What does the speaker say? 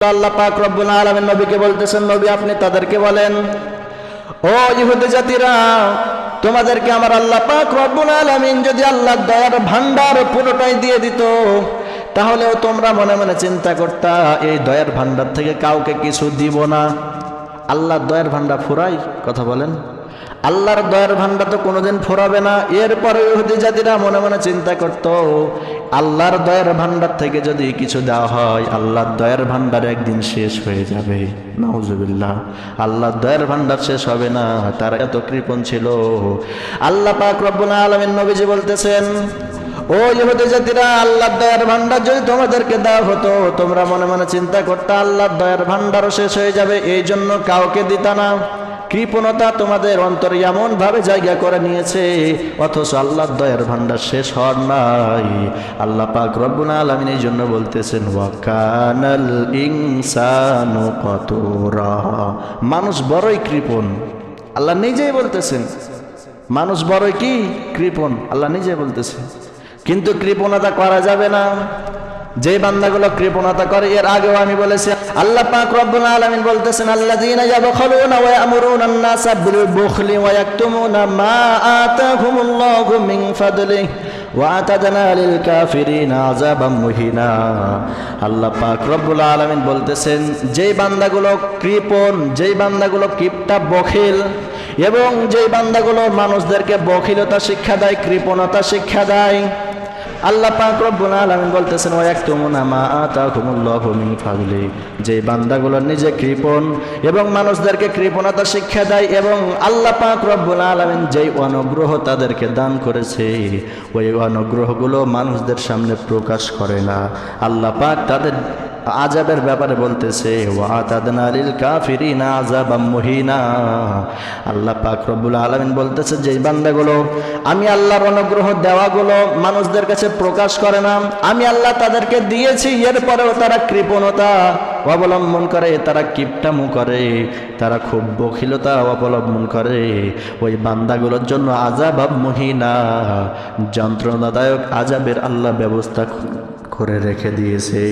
আল্লাহ পাক রব্বুল আলামিন নবীকে বলতেছেন, নবী, আপনি তাদেরকে বলেন, ও ইহুদি জাতিরা, তোমাদেরকে আমার আল্লাহ পাক রব্বুল আলামিন যদি আল্লাহ দয়ার ভান্ডার পুরোটাই দিয়ে দিত, তাহলেও তোমরা মনে মনে চিন্তা করতা, এই দয়ার ভান্ডার থেকে কাউকে কিছু দিব না। আল্লাহর দয়ার ভান্ডার ফুরাই, কথা বলেন। আল্লাহর দয়ার ভান্ডার তো কোনোদিন ফোরাবে না। এরপরে ইহুদি জাতিরা মনে মনে চিন্তা করত, আল্লাহর দয়ার ভান্ডার থেকে যদি কিছু দেওয়া হয়, আল্লাহর দয়ার ভান্ডার একদিন শেষ হয়ে যাবে। নাউজুবিল্লাহ। আল্লাহর দয়ার ভান্ডার শেষ হবে না, তারা এত কৃপণ ছিল। আল্লাহ পাক রব্বুল আলামিন নবীজি বলতেছেন, ও ইহুদি জাতিরা, আল্লাহর দয়ার ভান্ডার যদি তোমাদেরকে দেওয়া হতো, তোমরা মনে মনে চিন্তা করতে, আল্লাহর দয়ার ভান্ডারও শেষ হয়ে যাবে। এই জন্য কাউকে দিতা না। কৃপণতা তোমাদের অন্তরে এমন ভাবে জায়গা করে নিয়েছে, অথচ আল্লাহর দয়ার ভান্ডার শেষ হওয়ার নাই। আল্লাহ পাক রব্বুল আলামিন এই জন্য বলতেছেন ওয়াকানাল ইনসানু কতুরা। মানুষ বড়ই কৃপণ। আল্লাহ নিজেই বলতেছেন, মানুষ বড়ই কি কৃপণ? আল্লাহ নিজে বলতেছেন, কিন্তু কৃপণতা করা যাবে না। যে বান্দাগুলো কৃপণতা করে, এর আগেও আমি বলেছি, আল্লাহ পাক রব্বুল আলামিন বলতেছেন, আল্লাযীনা ইয়াবখালুনা ওয়া ইয়ামুরুনা আন-নাসা বিল বুখলি ওয়া ইয়াকতুমুনা মা আতাহুমুল্লাহু মিন ফাদলিহি ওয়া আতাদনা লিল কাফিরিনা আযাবাম মুহিনা। আল্লাহ পাক রব্বুল আলামিন বলতেছেন, যেই বান্দাগুলো কৃপণ, যেই বান্দাগুলো কিপটা বখিল এবং যেই বান্দাগুলো মানুষদেরকে বখিলতা শিক্ষা দেয়, কৃপণতা শিক্ষা দেয় আল্লাহ পাক রব্বুল আলামিন বলতেছেন ওয়া ইয়াকতুমুনা মা আতাকুমুল্লাহু মিন ফাদলি। যে বান্দাগুলো নিজে কৃপণ এবং মানুষদেরকে কৃপণতা শিক্ষা দেয় এবং আল্লাহ পাক রব্বুল আলামিন যেই অনুগ্রহ তাদেরকে দান করেছে, ওই অনুগ্রহগুলো মানুষদের সামনে প্রকাশ করে না। আল্লাহ পাক তাদের আজাবের ব্যাপারে বলতেছে আল্লাহ পাক রব্বুল আলামিন বলতেছে যে বান্দাগুলো, আমি আল্লাহর অনুগ্রহ দেওয়াগুলো মানুষদের কাছে প্রকাশ করে না, আমি আল্লাহ তাদেরকে দিয়েছি, এরপরেও তারা কৃপণতা অবলম্বন করে, তারা কিপটামু করে, তারা খুব বখিলতা অবলম্বন করে। ওই বান্দাগুলোর জন্য আজাব মহিনা, যন্ত্রণাদায়ক আজাবের আল্লাহ ব্যবস্থা করে রেখে দিয়েছে।